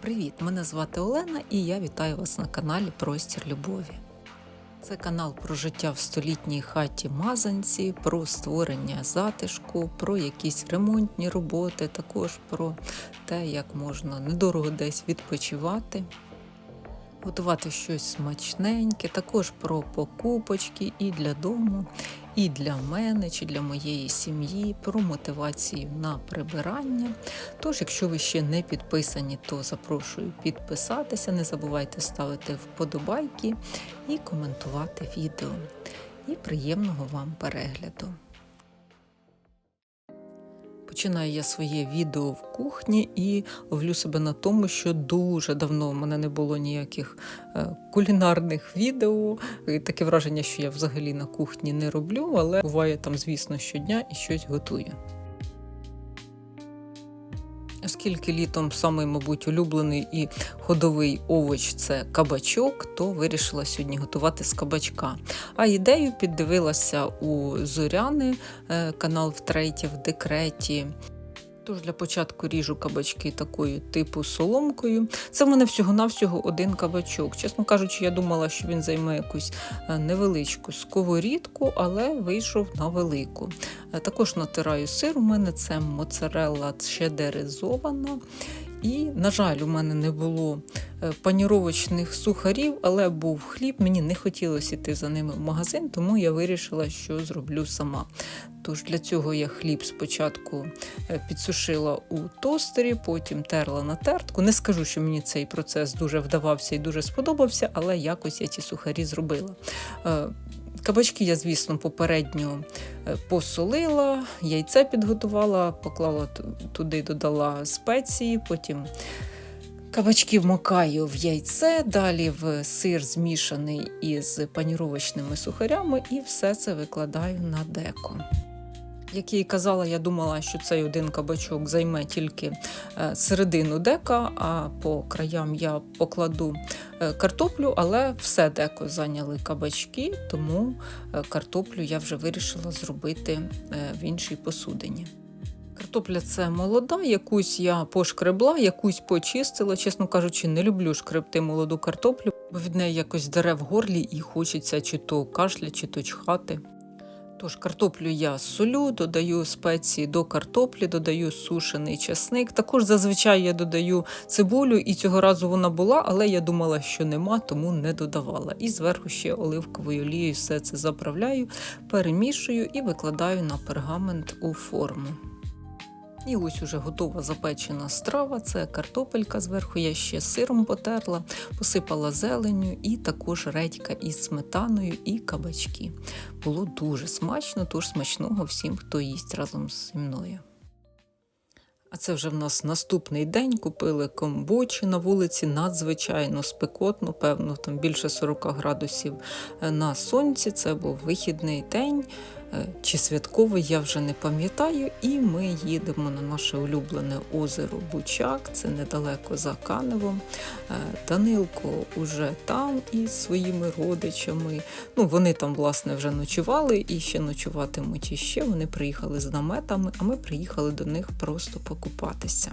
Привіт! Мене звати Олена і я вітаю вас на каналі Простір Любові. Це канал про життя в столітній хаті Мазанці, про створення затишку, про якісь ремонтні роботи, також про те, як можна недорого десь відпочивати, готувати щось смачненьке, також про покупочки і для дому, і для мене, чи для моєї сім'ї, про мотивацію на прибирання. Тож, якщо ви ще не підписані, то запрошую підписатися. Не забувайте ставити вподобайки і коментувати відео. І приємного вам перегляду. Починаю я своє відео в кухні і ловлю себе на тому, що дуже давно в мене не було ніяких е, кулінарних відео. І таке враження, що я взагалі на кухні не роблю, але буває там, звісно, щодня і щось готую. Оскільки літом самий, мабуть, улюблений і ходовий овоч це кабачок, то вирішила сьогодні готувати з кабачка. А ідею піддивилася у Зоряни, е, канал втретє в декреті. Тож для початку ріжу кабачки такою типу соломкою. Це в мене всього-навсього один кабачок. Чесно кажучи, я думала, що він займе якусь е, невеличку сковорідку, але вийшов на велику. Е, Також натираю сир. У мене це моцарелла чедеризована. І, на жаль, у мене не було е, паніровочних сухарів, але був хліб. Мені не хотілося йти за ними в магазин, тому я вирішила, що зроблю сама. Тож для цього я хліб спочатку е, підсушила у тостері, потім терла на тертку. Не скажу, що мені цей процес дуже вдавався і дуже сподобався, але якось я ці сухарі зробила. Кабачки я, звісно, попередньо е, посолила, яйце підготувала, поклала туди, додала спеції, потім кабачки вмикаю в яйце, далі в сир змішаний із паніровочними сухарями, і все це викладаю на деко. Як я і казала, я думала, що цей один кабачок займе тільки е, середину дека, а по краям я покладу е, картоплю, але все деко зайняли кабачки, тому е, картоплю я вже вирішила зробити в іншій посудині. Картопля це молода, якусь я пошкребла, якусь почистила. Чесно кажучи, не люблю шкребти молоду картоплю, бо від неї якось дере в горлі і хочеться чи то кашля, чи то чхати. Тож картоплю я солю, додаю спеції до картоплі, додаю сушений часник. Також зазвичай я додаю цибулю, і цього разу вона була, але я думала, що нема, тому не додавала. І зверху ще оливковою олією все це заправляю, перемішую і викладаю на пергамент у форму. І ось уже готова запечена страва. Це картопелька. Зверху я ще сиром потерла, посипала зеленню і також редька із сметаною і кабачки. Було дуже смачно, тож смачного всім, хто їсть разом зі мною. А це вже в нас наступний день. Купили комбочі на вулиці надзвичайно спекотно, певно, там більше 40 градусів е, на сонці. Це був вихідний день чи святковий, я вже не пам'ятаю. І ми їдемо на наше улюблене озеро Бучак, це недалеко за Каневом. Е, Данилко уже там із своїми родичами. Ну, вони там, власне, вже ночували і ще ночуватимуть іще. Вони приїхали з наметами, а ми приїхали до них просто покупатися.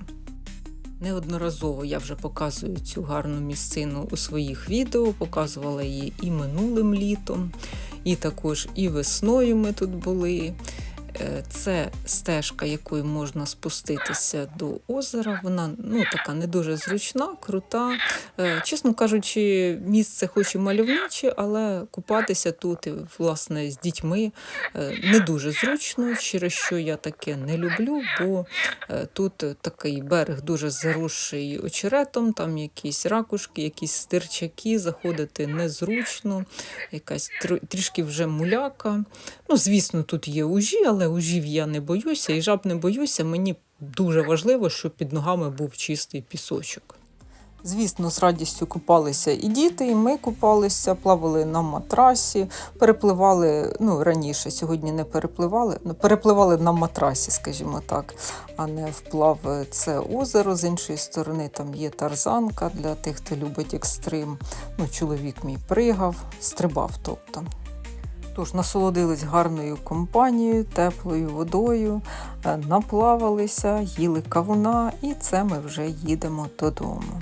Неодноразово я вже показую цю гарну місцину у своїх відео, показувала її і минулим літом, і також і весною ми тут були. Е, Це стежка, якою можна спуститися до озера. Вона ну, така не дуже зручна, крута. Е, Чесно кажучи, місце хоч і мальовниче, але купатися тут, власне, з дітьми е, не дуже зручно, через що я таке не люблю, бо тут такий берег дуже заросший очеретом, там якісь ракушки, якісь стирчаки, заходити незручно, якась трішки вже муляка. Ну, звісно, тут є ужі, але ужів я не боюся і жаб не боюся. Мені дуже важливо, щоб під ногами був чистий пісочок. Звісно, з радістю купалися і діти, і ми купалися, плавали на матрасі, перепливали ну, раніше, сьогодні не перепливали, ну, перепливали на матрасі, скажімо так, а не вплав е, це озеро. З іншої сторони там є тарзанка для тих, хто любить екстрим. Ну, чоловік мій пригав, стрибав, тобто. Тож насолодились гарною компанією, теплою водою, е, наплавалися, їли кавуна, і це ми вже їдемо додому.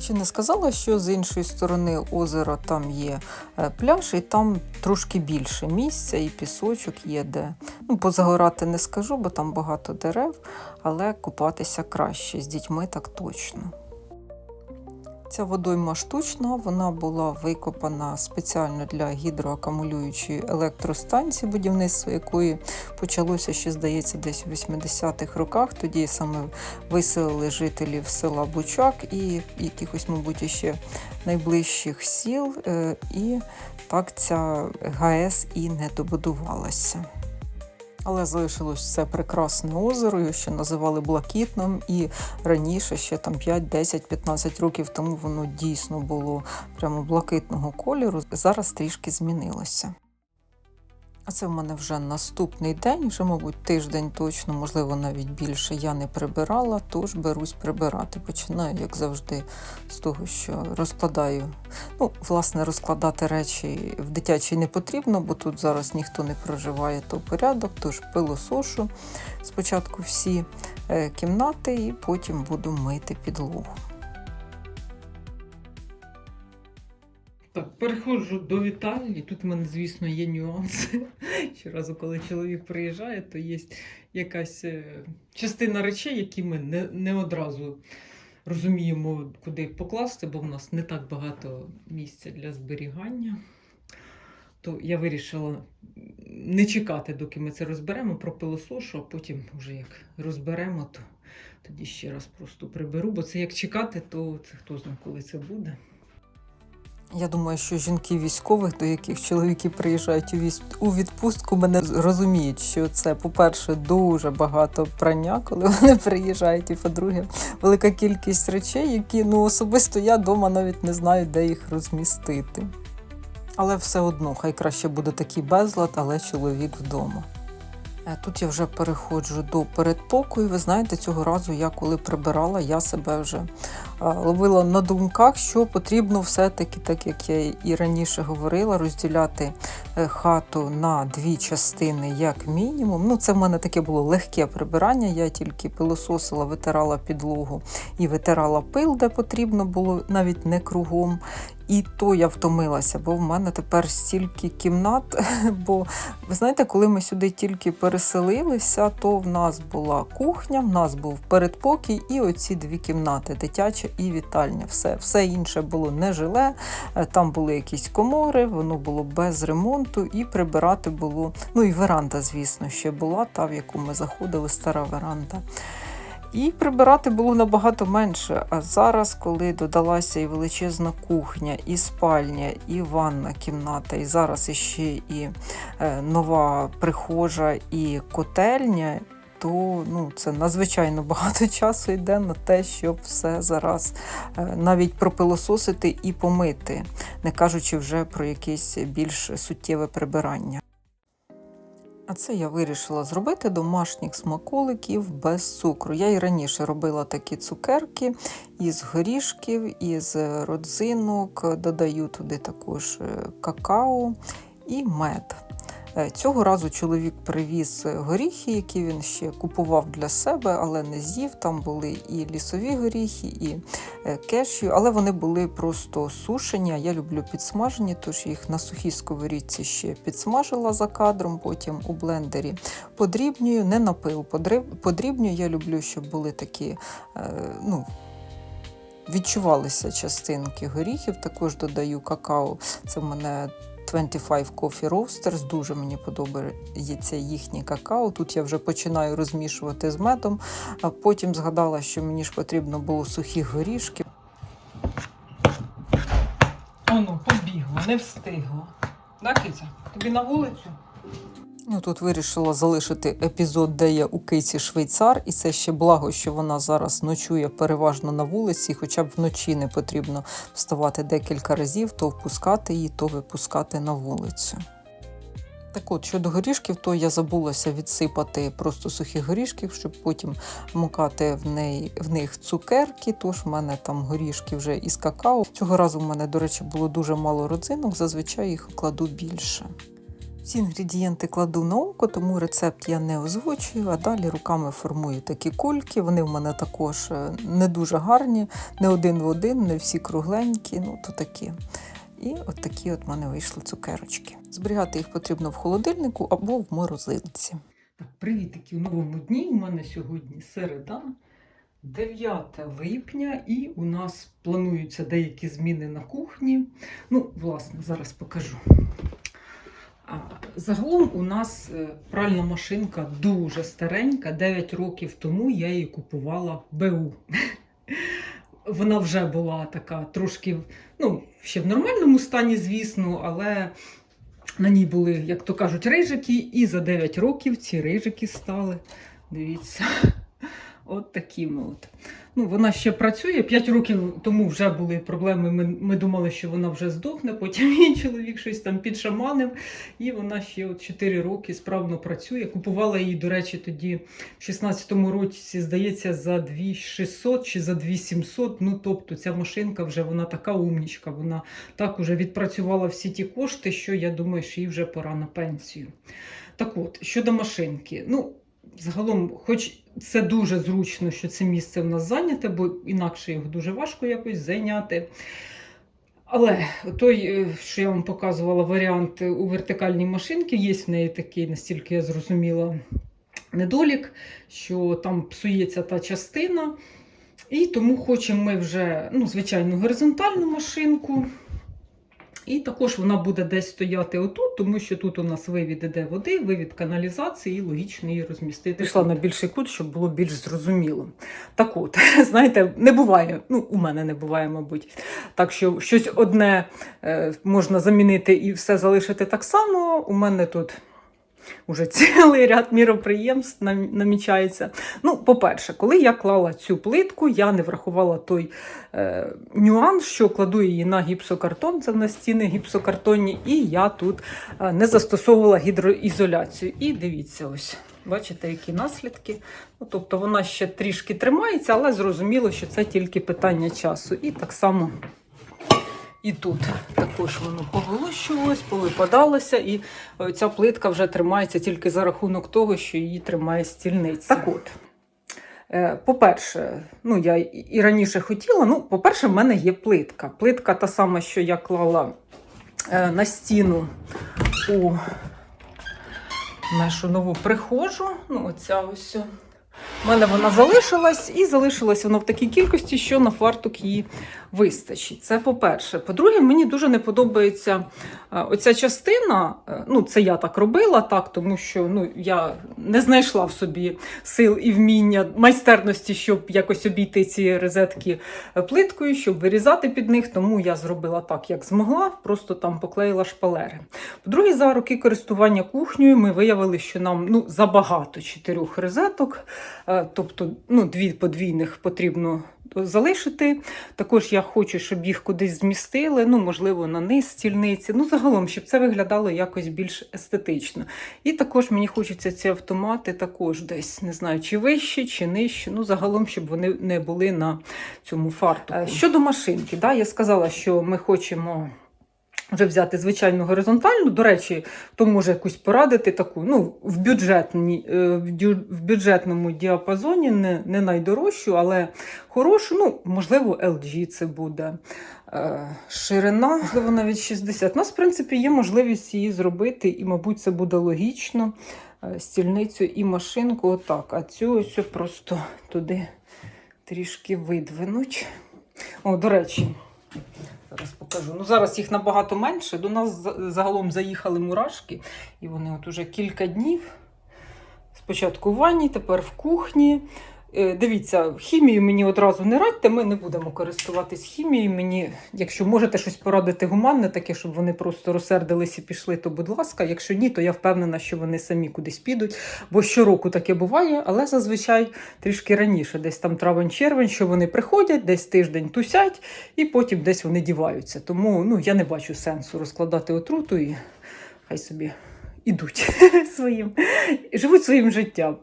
Ще не сказала, що з іншої сторони озера там є е, пляж, і там трошки більше місця, і пісочок є де. Ну, позагорати не скажу, бо там багато дерев, але купатися краще з дітьми так точно. Ця водойма штучна, вона була викопана спеціально для гідроакумулюючої електростанції, будівництво якої почалося ще, здається, десь у 80-х роках. Тоді саме виселили жителів села Бучак і якихось, мабуть, ще найближчих сіл. е, І так ця ГАЕС і не добудувалася. Але залишилось це прекрасне озеро, що називали блакитним, і раніше, ще там 5, 10, 15 років тому воно дійсно було прямо блакитного кольору. Зараз трішки змінилося. А це в мене вже наступний день, вже, мабуть, тиждень точно, можливо, навіть більше я не прибирала, тож берусь прибирати. Починаю, як завжди, з того, що розкладаю. Ну, власне, розкладати речі в дитячій не потрібно, бо тут зараз ніхто не проживає, то порядок, тож пилосошу спочатку всі е, кімнати і потім буду мити підлогу. Так, переходжу до вітальні. Тут в мене, звісно, є нюанси. Щоразу, коли чоловік приїжджає, то є якась е, частина речей, які ми не, не одразу розуміємо, куди покласти, бо в нас не так багато місця для зберігання. То я вирішила не чекати, доки ми це розберемо, пропилосошу, а потім, вже як розберемо, то тоді ще раз просто приберу, бо це як чекати, то це хто знає, коли це буде. Я думаю, що жінки військових, до яких чоловіки приїжджають у відпустку, мене розуміють, що це, по-перше, дуже багато прання, коли вони приїжджають, і по-друге, велика кількість речей, які ну особисто я вдома навіть не знаю, де їх розмістити. Але все одно, хай краще буде такий безлад, але чоловік вдома. Е, Тут я вже переходжу до передпокою. Ви знаєте, цього разу я коли прибирала, я себе вже ловила на думках, що потрібно все-таки, так як я і раніше говорила, розділяти е, хату на дві частини, як мінімум. Ну, це в мене таке було легке прибирання. Я тільки пилососила, витирала підлогу і витирала пил, де потрібно було, навіть не кругом. І то я втомилася, бо в мене тепер стільки кімнат. Бо ви знаєте, коли ми сюди тільки переселилися, то в нас була кухня, в нас був передпокій і оці дві кімнати дитяча і вітальня. Все, все інше було не жиле, е, там були якісь комори, воно було без ремонту, і прибирати було. Ну і веранда, звісно, ще була, та в яку ми заходили, стара веранда. І прибирати було набагато менше. А зараз, коли додалася і величезна кухня, і спальня, і ванна кімната, і зараз іще і е, нова прихожа, і котельня, то ну, це надзвичайно багато часу йде на те, щоб все зараз е, навіть пропилососити і помити, не кажучи вже про якесь більш суттєве прибирання. А це я вирішила зробити домашніх смаколиків без цукру. Я і раніше робила такі цукерки із горішків, із родзинок, додаю туди також е, какао і мед. Е, Цього разу чоловік привіз горіхи, які він ще купував для себе, але не з'їв. Там були і лісові горіхи, і е, кешю, але вони були просто сушені. Я люблю підсмажені, тож їх на сухій сковорідці ще підсмажила за кадром, потім у блендері подрібнюю, не на пил, подрібнюю. Я люблю, щоб були такі. е, ну, Відчувалися частинки горіхів, також додаю какао. Це в мене 25 Coffee Roasters, дуже мені подобається їхнє какао. Тут я вже починаю розмішувати з медом, а потім згадала, що мені ж потрібно було сухих горішків. Оно, побігла, не встигла. Да, Киця? Тобі на вулицю? Ну, тут вирішила залишити епізод, де я у киці швейцар, і це ще благо, що вона зараз ночує переважно на вулиці, хоча б вночі не потрібно вставати декілька разів, то впускати її, то випускати на вулицю. Так от, щодо горішків, то я забулася відсипати просто сухих горішків, щоб потім мукати в, неї, в них цукерки. Тож в мене там горішки вже із какао. Цього разу в мене, до речі, було дуже мало родзинок, зазвичай їх кладу більше. Всі інгредієнти кладу на око, тому рецепт я не озвучую, а далі руками формую такі кульки. Вони в мене також е, не дуже гарні, не один в один, не всі кругленькі, ну то такі. І от такі от мене вийшли цукерочки. Зберігати їх потрібно в холодильнику або в морозилці. Так, привітики у новому дні. У мене сьогодні середа, 9 липня, і у нас плануються деякі зміни на кухні. Ну, власне, зараз покажу. Загалом у нас е, пральна машинка дуже старенька. 9 років тому я її купувала БУ. Вона вже була така трошки, ну, ще в нормальному стані, звісно, але на ній були, як то кажуть, рижики, і за 9 років ці рижики стали. Дивіться, от такими от. Ну, вона ще працює. 5 років тому вже були проблеми. Ми, ми думали, що вона вже здохне. Потім її чоловік щось там підшаманив. І вона ще от 4 роки справно працює. Купувала її, до речі, тоді в 16-му році, здається, за 2600 чи за 2700. Ну, тобто ця машинка вже вона така умнічка. Вона так уже відпрацювала всі ті кошти, що я думаю, що їй вже пора на пенсію. Так от, щодо машинки, ну. Загалом, хоч це дуже зручно, що це місце в нас зайняте, бо інакше його дуже важко якось зайняти. Але той, е, що я вам показувала, варіант у вертикальній машинці, є в неї такий, настільки я зрозуміла, недолік, що там псується та частина. І тому хочемо ми вже, ну, звичайно, горизонтальну машинку. І також вона буде десь стояти отут, тому що тут у нас вивід іде води, вивід каналізації, і логічно її розмістити. Пішла на більший кут, щоб було більш зрозуміло. Так от, знаєте, не буває, ну, у мене не буває, мабуть. Так що щось одне е, можна замінити і все залишити так само. У мене тут. Уже цілий ряд міроприємств намічається. Ну, по-перше, коли я клала цю плитку, я не врахувала той е, нюанс, що кладу її на гіпсокартон, це на стіни гіпсокартонні, і я тут е, не застосовувала гідроізоляцію. І дивіться, ось. Бачите, які наслідки. Ну, тобто вона ще трішки тримається, але зрозуміло, що це тільки питання часу. І так само і тут також воно поголощувалось, повипадалося, і е, ця плитка вже тримається тільки за рахунок того, що її тримає стільниця. Так от. е, По-перше, ну я і- раніше хотіла. Ну, по-перше, в мене є плитка. Плитка та сама, що я клала е, на стіну у нашу нову прихожу. Ну, оця ось. У мене вона залишилась, і залишилась вона в такій кількості, що на фартук її вистачить. Це по-перше. По-друге, мені дуже не подобається е, оця частина. Е, Ну, це я так робила, так, тому що ну, я не знайшла в собі сил і вміння майстерності, щоб якось обійти ці розетки е, плиткою, щоб вирізати під них. Тому я зробила так, як змогла, просто там поклеїла шпалери. По-друге, за роки користування кухнею ми виявили, що нам ну, забагато чотирьох розеток, тобто ну, дві подвійних потрібно залишити. Також я хочу, щоб їх кудись змістили, ну, можливо, на низ стільниці. Ну, загалом, щоб це виглядало якось більш естетично. І також мені хочеться ці автомати також десь, не знаю, чи вище, чи нижче. Ну, загалом, щоб вони не були на цьому фартуку. Е, Щодо машинки, да, я сказала, що ми хочемо. Вже взяти звичайну горизонтальну, до речі, хто може якусь порадити таку, ну, в, бюджетні, е, в бюджетному діапазоні, не, не найдорожчу, але хорошу, ну, можливо, LG це буде. Е, Ширина, можливо, навіть 60. У нас, в принципі, є можливість її зробити, і, мабуть, це буде логічно. Е, Стільницю і машинку отак. А цю ось просто туди трішки видвинуть. О, до речі, зараз покажу. Ну, зараз їх набагато менше. До нас загалом заїхали мурашки, і вони от уже кілька днів. Спочатку в ванні, тепер в кухні. Е, Дивіться, хімію мені одразу не радьте, ми не будемо користуватись хімією. Мені, якщо можете щось порадити гуманне, таке, щоб вони просто розсердились і пішли, то будь ласка. Якщо ні, то я впевнена, що вони самі кудись підуть. Бо щороку таке буває, але зазвичай трішки раніше, десь там травень-червень, що вони приходять, десь тиждень тусять, і потім десь вони діваються. Тому ну, я не бачу сенсу розкладати отруту і хай собі ідуть своїм, живуть своїм життям.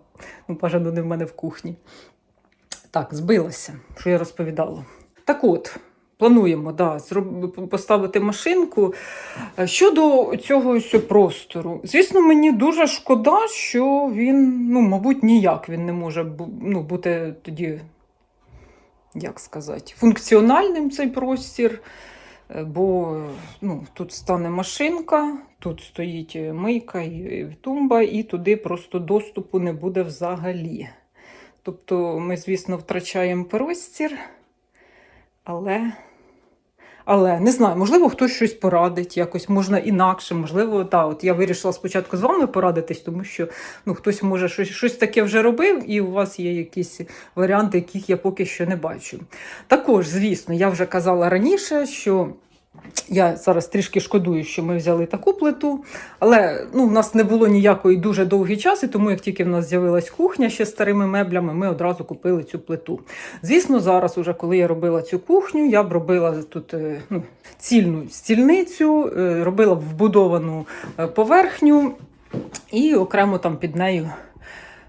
Ну, бажано не в мене в кухні. Так, збилася, що я розповідала. Так от, плануємо да, поставити машинку. Е, Щодо цього ось простору, звісно, мені дуже шкода, що він, ну, мабуть, ніяк він не може ну, бути тоді, як сказати, функціональним цей простір. Е, Бо ну, тут стане машинка, тут стоїть е, мийка і тумба, і туди просто доступу не буде взагалі. Тобто ми, звісно, втрачаємо простір, але, але не знаю, можливо, хтось щось порадить, якось можна інакше. Можливо, та, от я вирішила спочатку з вами порадитись, тому що ну, хтось може щось, щось таке вже робив, і у вас є якісь варіанти, яких я поки що не бачу. Також, звісно, я вже казала раніше, що. Я зараз трішки шкодую, що ми взяли таку плиту, але ну, в нас не було ніякої дуже довгий час, і тому як тільки в нас з'явилась кухня ще старими меблями, ми одразу купили цю плиту. Звісно, зараз, уже коли я робила цю кухню, я б робила тут е, ну, цільну стільницю, е, робила вбудовану е, поверхню і окремо там під нею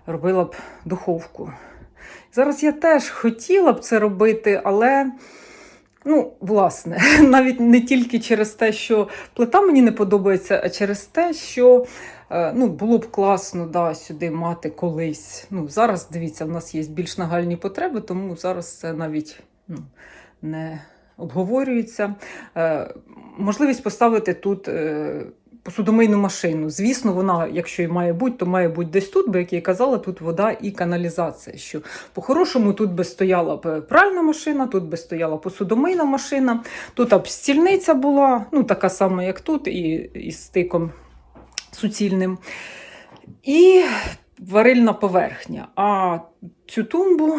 робила б духовку. Зараз я теж хотіла б це робити, але. Ну, власне, навіть не тільки через те, що плита мені не подобається, а через те, що е, ну, було б класно да, сюди мати колись. Ну, зараз дивіться, в нас є більш нагальні потреби, тому зараз це навіть ну, не обговорюється. Е, можливість поставити тут. Посудомийну машину. Звісно, вона, якщо і має бути, то має бути десь тут, бо як я казала, тут вода і каналізація. Що по-хорошому тут би стояла б пральна машина, тут би стояла посудомийна машина, тут б стільниця була, ну така сама, як тут, і, і стиком суцільним. І варильна поверхня. А цю тумбу.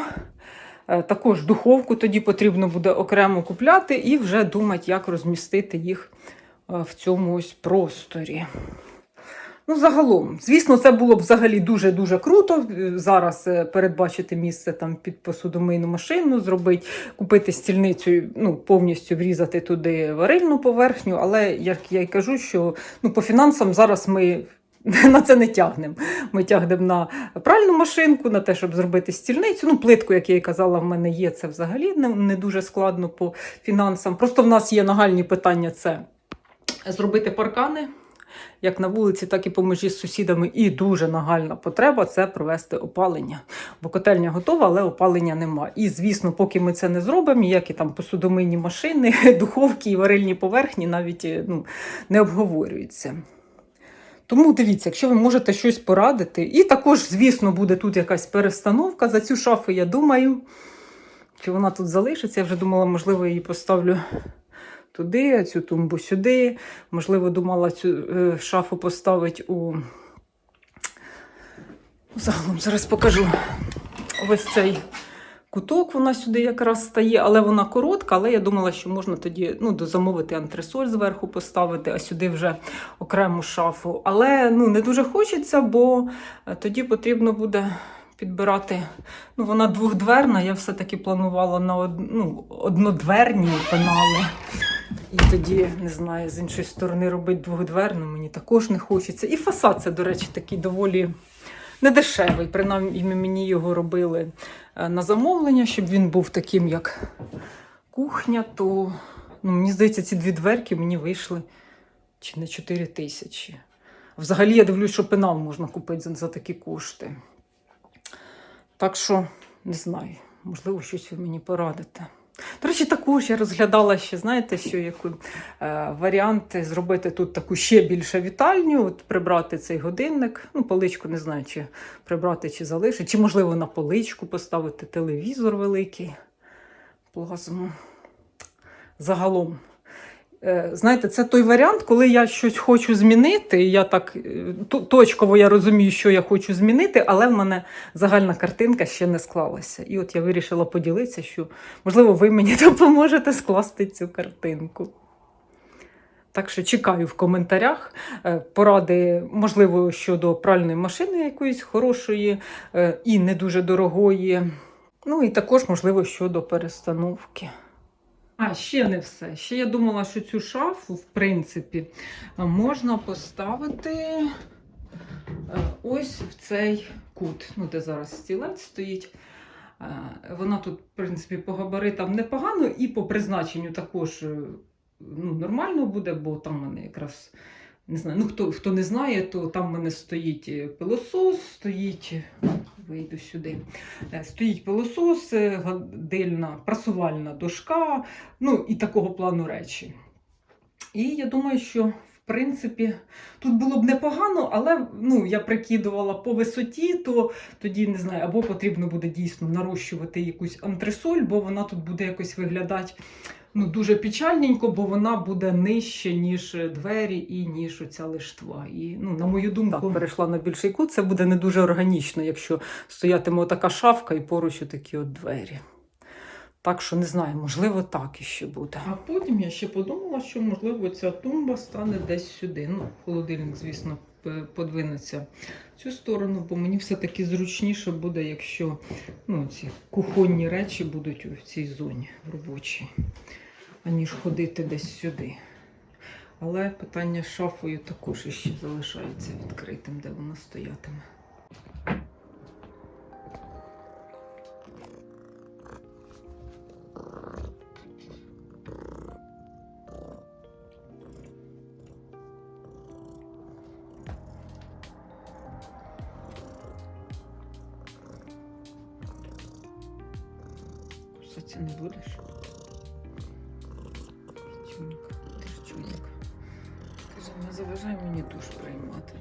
е, Також духовку тоді потрібно буде окремо купляти і вже думати, як розмістити їх в цьому ось просторі. Ну, загалом, звісно, це було б взагалі дуже-дуже круто. е, Зараз е, передбачити місце там під посудомийну машину, зробити, купити стільницю, ну, повністю врізати туди варильну поверхню. Але як я й кажу, що ну, по фінансам зараз ми. На це не тягнемо. Ми тягнемо на пральну машинку, на те, щоб зробити стільницю. Ну, плитку, як я і казала, в мене є. Це взагалі не, не дуже складно по фінансам. Просто в нас є нагальні питання: це зробити паркани, як на вулиці, так і по межі з сусідами. І дуже нагальна потреба це провести опалення. Бо котельня готова, але опалення нема. І звісно, поки ми це не зробимо, ніякі там посудомийні машини, духовки і варильні поверхні навіть е, ну, не обговорюються. Тому дивіться, якщо ви можете щось порадити, і також, звісно, буде тут якась перестановка за цю шафу, я думаю, чи вона тут залишиться. Я вже думала, можливо, її поставлю туди, а цю тумбу сюди. Можливо, думала цю е, шафу поставити у. Загалом зараз покажу ось цей куток. Вона сюди якраз стає, але вона коротка. Але я думала, що можна тоді ну, дозамовити антресоль зверху поставити, а сюди вже окрему шафу. Але ну, не дуже хочеться, бо е, тоді потрібно буде підбирати. Ну, вона двохдверна, я все-таки планувала на од... ну, однодверні пенали. І тоді, не знаю, з іншої сторони робити двохдверну мені також не хочеться. І фасад це, до речі, такий доволі недешевий. Принаймні мені його робили е, на замовлення, щоб він був таким, як кухня, то ну, мені здається, ці дві дверки мені вийшли чи не 4 тисячі. Взагалі, я дивлюсь, що пенал можна купити за, за такі кошти. Так що, не знаю, можливо, щось ви мені порадите. До речі, також я розглядала ще, знаєте, що яку, е, варіанти зробити тут таку ще більше вітальню, от прибрати цей годинник. Ну, поличку не знаю, чи прибрати, чи залишити, чи, можливо, на поличку поставити телевізор великий, плазму. Загалом. Е, Знаєте, це той варіант, коли я щось хочу змінити. Я так е, точково я розумію, що я хочу змінити, але в мене загальна картинка ще не склалася. І от я вирішила поділитися, що можливо ви мені допоможете скласти цю картинку. Так що чекаю в коментарях е, поради, можливо, щодо пральної машини якоїсь хорошої і не дуже дорогої. Ну і також, можливо, щодо перестановки. А, ще не все. Ще я думала, що цю шафу, в принципі, можна поставити е, ось в цей кут, ну, де зараз стілець стоїть. Е, Вона тут, в принципі, по габаритам непогано і по призначенню також е, ну, нормально буде, бо там в мене якраз не знаю. Ну, хто, хто не знає, то там в мене стоїть е, пилосос, стоїть. Вийду сюди. Е, Стоїть пилосос, е, гадильна прасувальна дошка, ну і такого плану речі. І я думаю, що в принципі тут було б непогано, але ну, я прикидувала по висоті, то тоді не знаю, або потрібно буде дійсно нарощувати якусь антресоль, бо вона тут буде якось виглядати ну, дуже печальненько, бо вона буде нижче, ніж двері і ніж оця лиштва. І, ну, на мою думку, так, перейшла на більший кут. Це буде не дуже органічно, якщо стоятиме така шафка і поруч такі от двері. Так що не знаю, можливо, так іще буде. А потім я ще подумала, що можливо ця тумба стане десь сюди. Ну, холодильник, звісно, подвинеться в цю сторону, бо мені все-таки зручніше буде, якщо ну, ці кухонні речі будуть в цій зоні в робочій, аніж ходити десь сюди. Але питання з шафою також іще залишається відкритим, де вона стоятиме. Кусатися не будеш?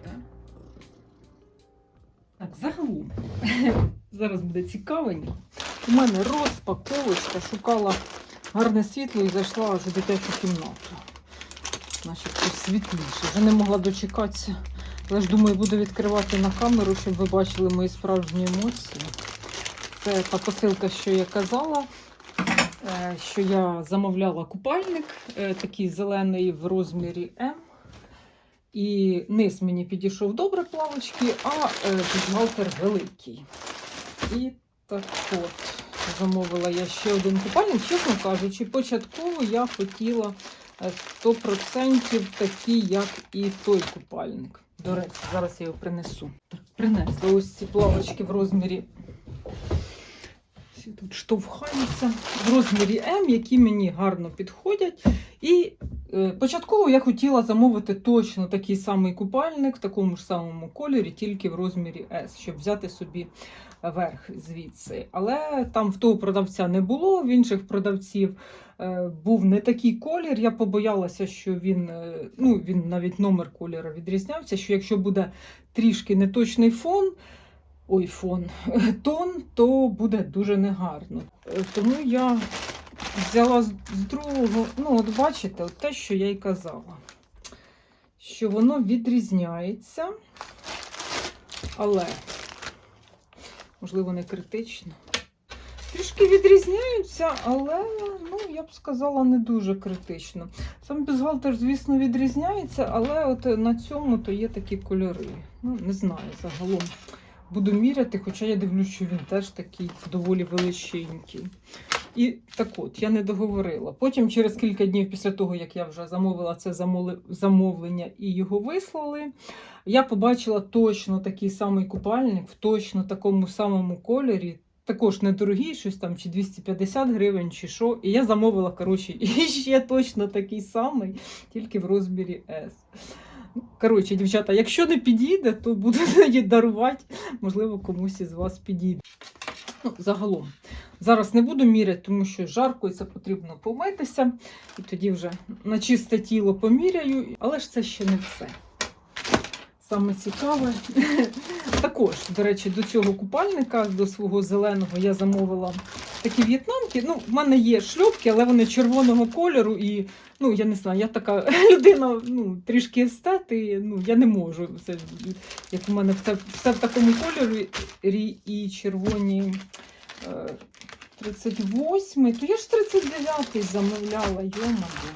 Так? Так, загалом. Зараз буде цікавенько. У мене розпаковочка, шукала гарне світло і зайшла аж у дитячу кімнату. Тут світліше. Вже не могла дочекатися. Але ж думаю, буду відкривати на камеру, щоб ви бачили мої справжні емоції. Це та посилка, що я казала, е, що я замовляла купальник, е, такий зелений в розмірі М. І низ мені підійшов добре плавочки, а е, бюстгальтер великий. І так от замовила я ще один купальник. Чесно кажучи, початково я хотіла е, 100% такий, як і той купальник. До речі, зараз я його принесу. Так, принесла ось ці плавочки в розмірі. Всі тут штовхаються в розмірі М, які мені гарно підходять. І е, початково я хотіла замовити точно такий самий купальник в такому ж самому кольорі, тільки в розмірі S, щоб взяти собі верх звідси. Але там в того продавця не було, в інших продавців е, був не такий колір. Я побоялася, що він, е, ну, він навіть номер кольору відрізнявся, що якщо буде трішки неточний фон, ой, фон, тон, то буде дуже негарно. Е, Тому я взяла з другого, ну, от бачите, от те, що я й казала, що воно відрізняється, але, можливо, не критично. Трішки відрізняються, але, ну, я б сказала, не дуже критично. Сам бюстгальтер, звісно, відрізняється, але от на цьому то є такі кольори. Ну, не знаю, загалом буду міряти, хоча я дивлюсь, що він теж такий доволі величенький. І так от, я не договорила. Потім, через кілька днів після того, як я вже замовила це замовлення і його вислали, я побачила точно такий самий купальник в точно такому самому кольорі. Також недорогий, щось там чи 250 гривень, чи що. І я замовила, коротше, ще точно такий самий, тільки в розмірі S. Коротше, дівчата, якщо не підійде, то буду її дарувати. Можливо, комусь із вас підійде. Ну, загалом. Зараз не буду міряти, тому що жарко і це потрібно помитися. І тоді вже на чисте тіло поміряю, але ж це ще не все. Саме цікаве. Також, до речі, до цього купальника, до свого зеленого, я замовила такі в'єтнамки. Ну, в мене є шльопки, але вони червоного кольору. І ну, я не знаю, я така людина, ну, трішки естет, і ну, я не можу. Це, як у мене все, все в такому кольорі і червоні. е, 38-й, то я ж 39-й замовляла, йомаю.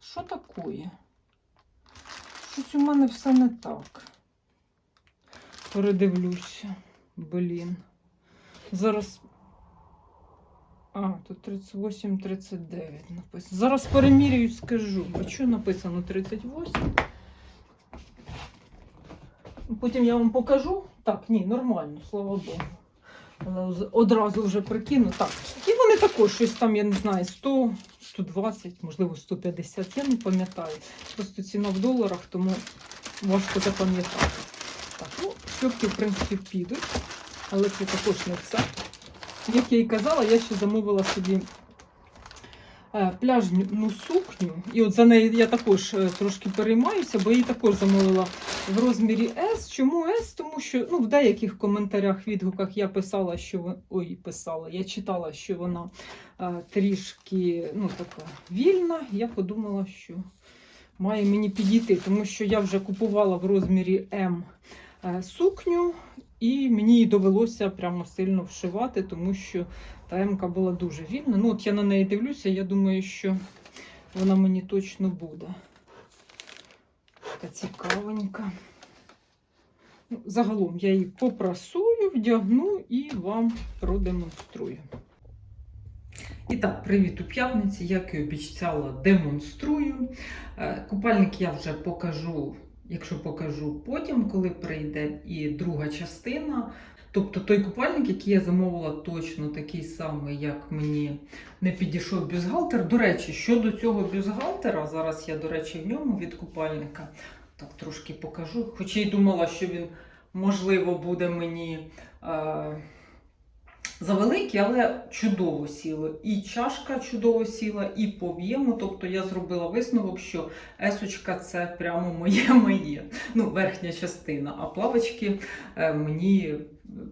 Що таке? Щось у мене все не так. Передивлюся. Блін. Зараз. А, тут 38-39 написано. Зараз перемірюю, скажу. А що написано 38? Потім я вам покажу. Так, ні, нормально, слава Богу. Одразу вже прикину. Так. І вони також щось там, я не знаю, 100, 120, можливо, 150, я не пам'ятаю. Просто ціна в доларах, тому важко запам'ятати. Так, ну, шльопки, в принципі, підуть, але це також не все. Як я і казала, я ще замовила собі пляжну сукню. І от за неї я також е, трошки переймаюся, бо її також замовила в розмірі S. Чому S? Тому що ну, в деяких коментарях, відгуках я писала, що ой, писала, я читала, що вона е, трішки ну, така вільна. Я подумала, що має мені підійти, тому що я вже купувала в розмірі М е, сукню, і мені довелося прямо сильно вшивати, тому що та М-ка була дуже вільна. Ну, от я на неї дивлюся, я думаю, що вона мені точно буде. Така цікавенька. Ну, загалом я її попрасую, вдягну і вам продемонструю. І так, привіт у п'ятниці, як і обіцяла, демонструю. Е, Купальник я вже покажу, якщо покажу потім, коли прийде і друга частина. Тобто той купальник, який я замовила, точно такий самий, як мені не підійшов бюстгальтер. До речі, щодо цього бюстгальтера, зараз я, до речі, в ньому від купальника. Так трошки покажу. Хоча й думала, що він, можливо, буде мені е, завеликий, але чудово сіло. І чашка чудово сіла, і по об'єму. Тобто я зробила висновок, що есочка це прямо моє моє. Ну, верхня частина. А плавочки е, мені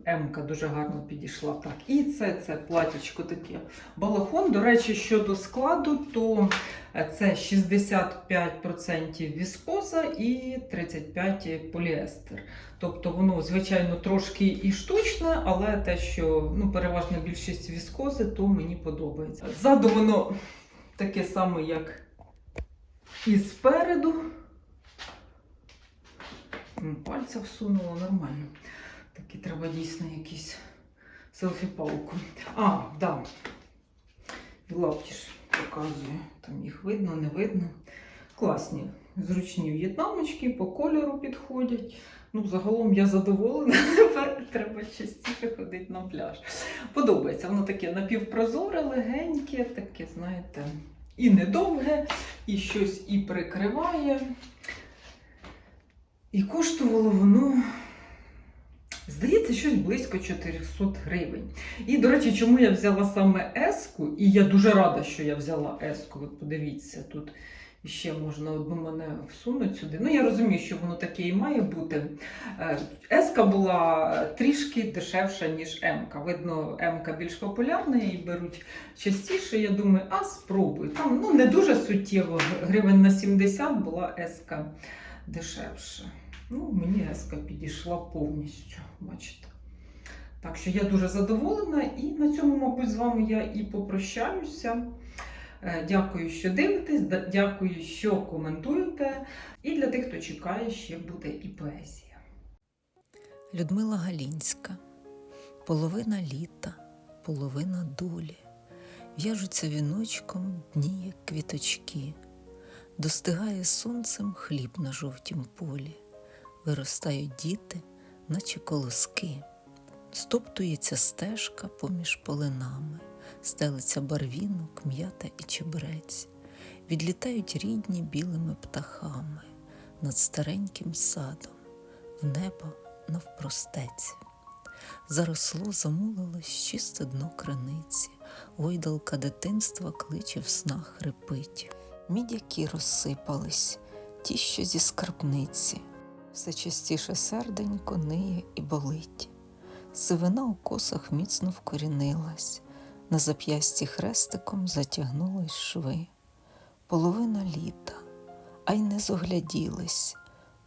М-ка дуже гарно підійшла. Так, і це, це платічко таке. Балахон, до речі, щодо складу, то е, це 65% віскоза і 35% поліестер. Тобто воно, звичайно, трошки і штучне, але те, що ну, переважна більшість віскози, то мені подобається. Ззаду воно таке саме, як і спереду. Пальця всунула нормально. Такі треба дійсно якісь селфі-палку. А, да. І лапті показую. Там їх видно, не видно. Класні, зручні в'єтнамочки, по кольору підходять. Ну, загалом я задоволена. Тепер треба частіше ходити на пляж. Подобається, воно таке напівпрозоре, легеньке, таке, знаєте, і недовге, і щось і прикриває. І коштувало воно, здається, щось близько 400 гривень. І, до речі, чому я взяла саме еску, і я дуже рада, що я взяла еску. От подивіться, тут ще можна одну мене всунути сюди. Ну, я розумію, що воно таке і має бути. Е, Еска була трішки дешевша, ніж М-ка. Видно, М-ка більш популярна, її беруть частіше. Я думаю, а спробуй. Там ну, не дуже суттєво, гривень на 70 була еска дешевше. Ну, мені еска підійшла повністю, бачите. Так що я дуже задоволена, і на цьому, мабуть, з вами я і попрощаюся. Е, Дякую, що дивитесь, дякую, що коментуєте. І для тих, хто чекає, ще буде і поезія. Людмила Галінська. Половина літа, половина долі. В'яжуться віночком дні, як квіточки. Достигає сонцем хліб на жовтім полі. Виростають діти, наче колоски. Стоптується стежка поміж полинами, стелиться барвінок, м'ята і чебрець. Відлітають рідні білими птахами над стареньким садом, в небо навпростець. Заросло, замулилось чисте дно криниці, Гойдалка дитинства кличе в снах хрипить. Мідяки розсипались, ті, що зі скарбниці, все частіше серденько ниє і болить. Сивина у косах міцно вкорінилась, на зап'ясті хрестиком затягнулись шви. Половина літа, а й не зогляділись,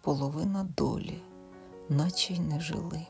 половина долі, наче й не жили.